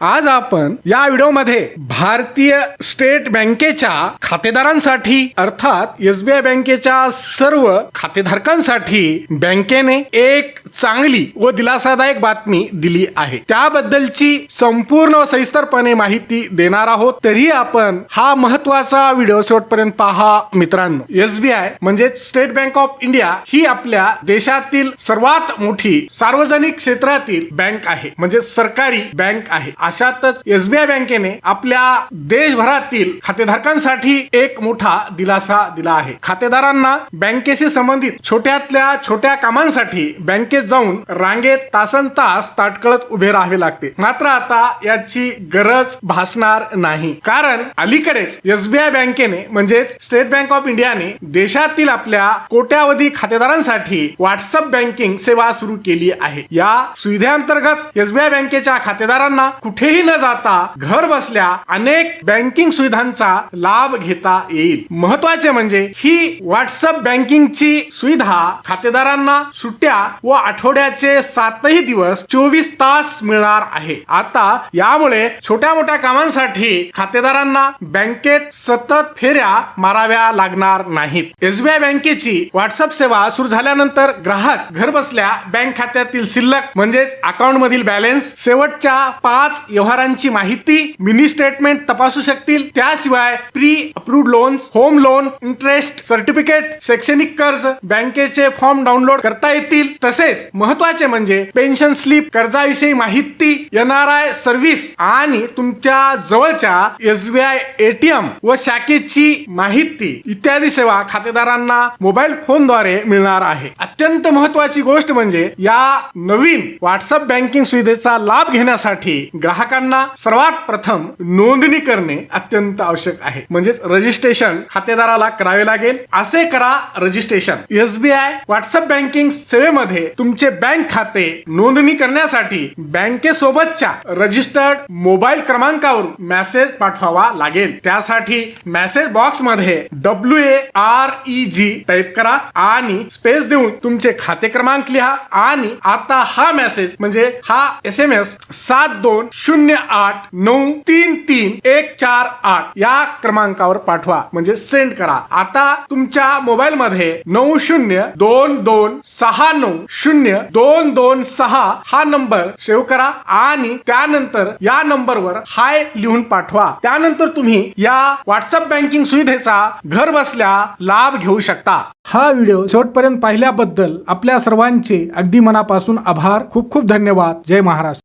आज आपण या व्हिडिओमध्ये भारतीय स्टेट बँकेच्या खातेदारांसाठी अर्थात एसबीआय बँकेच्या सर्व खातेधारकांसाठी बँकेने एक चांगली व दिलासादायक बातमी दिली आहे. त्याबद्दलची संपूर्ण व सविस्तरपणे माहिती देणार आहोत. तरी आपण हा महत्त्वाचा व्हिडिओ शेवटपर्यंत पहा मित्रांनो. एसबीआय म्हणजे स्टेट बँक ऑफ इंडिया ही आपल्या देशातील सर्वात मोठी सार्वजनिक क्षेत्रातील बँक आहे. म्हणजे सरकारी बँक आहे. अशातच एसबीआय बँकेने आपल्या देशभरातील खातेधारकांसाठी एक मोठा दिलासा दिला आहे. खातेदारांना बँकेशी संबंधित छोट्यातल्या छोट्या कामांसाठी बँकेत जाऊन रांगेत तासन तास ताटकळत उभे राहावे लागते. मात्र आता याची गरज भासणार नाही. कारण अलीकडेच एसबीआय बँकेने म्हणजेच स्टेट बँक ऑफ इंडियाने देशातील आपल्या कोट्यावधी खातेदारांसाठी व्हॉट्सअप बँकिंग सेवा सुरू केली आहे. या सुविधेअंतर्गत एसबीआय बँकेच्या खातेदारांना कुठेही न जाता घर बसल्या अनेक बँकिंग सुविधांचा लाभ घेता येईल. महत्त्वाचे म्हणजे ही व्हॉट्सअप बँकिंगची सुविधा खातेदारांना सुट्ट्या व आठवड्याचे सातही दिवस चोवीस तास मिळणार आहे. आता यामुळे छोट्या मोठ्या कामांसाठी खातेदारांना बँकेत सतत फेऱ्या माराव्या लागणार नाहीत. एसबीआय बँकेची व्हॉट्सअप सेवा सुरू झाल्यानंतर ग्राहक घर बसल्या बँक खात्यातील शिल्लक म्हणजेच अकाउंट मधील बॅलन्स शेवटच्या पाच व्यवहारांची माहिती मिनी स्टेटमेंट तपासू शकतील. त्याशिवाय pre approved loans home loan interest certificate शैक्षणिक कर्ज बँकेचे फॉर्म डाउनलोड करता येतील. तसेच महत्त्वाचे म्हणजे पेन्शन स्लिप कर्जाविषयी माहिती एनआरआय सर्व्हिस आणि तुमच्या जवळच्या एसबीआय एटीएम व शाखेची माहिती इत्यादी सेवा खातेदारांना मोबाईल फोनद्वारे मिळणार आहे. अत्यंत महत्वाची गोष्ट म्हणजे या नवीन व्हॉट्सअप बँकिंग सुविधेचा लाभ घेण्यासाठी ग्राहक ग्राहकांना सर्वात प्रथम नोंदणी करणे अत्यंत आवश्यक आहे. म्हणजेच रजिस्ट्रेशन खातेदाराला करावे लागेल. असे करा रजिस्ट्रेशन. एसबीआय व्हॉट्सअप बँकिंग सेवेमध्ये तुमचे बँक खाते नोंदणी करण्यासाठी बँकेसोबतच्या रजिस्टर्ड मोबाईल क्रमांकावरून मेसेज पाठवावा लागेल. त्यासाठी मेसेज बॉक्समध्ये W A R E G type करा आणि स्पेस देऊन तुमचे खाते क्रमांक लिहा आणि आता हा मेसेज म्हणजे हा एस एम एस सात दोन शून्य आठ नऊ तीन तीन एक चार आठ या क्रमांकावर पाठवा. म्हणजे सेंड करा. आता तुमच्या मोबाईल मध्ये नऊ शून्य दोन दोन सहा नऊ शून्य दोन दोन सहा हा नंबर सेव्ह करा आणि त्यानंतर या नंबरवर हाय लिहून पाठवा. त्यानंतर तुम्ही या व्हॉट्सअप बँकिंग सुविधेचा घर बसल्या लाभ घेऊ शकता. हा व्हिडिओ शेवटपर्यंत पाहिल्याबद्दल आपल्या सर्वांचे अगदी मनापासून आभार. खूप खूप धन्यवाद. जय महाराष्ट्र.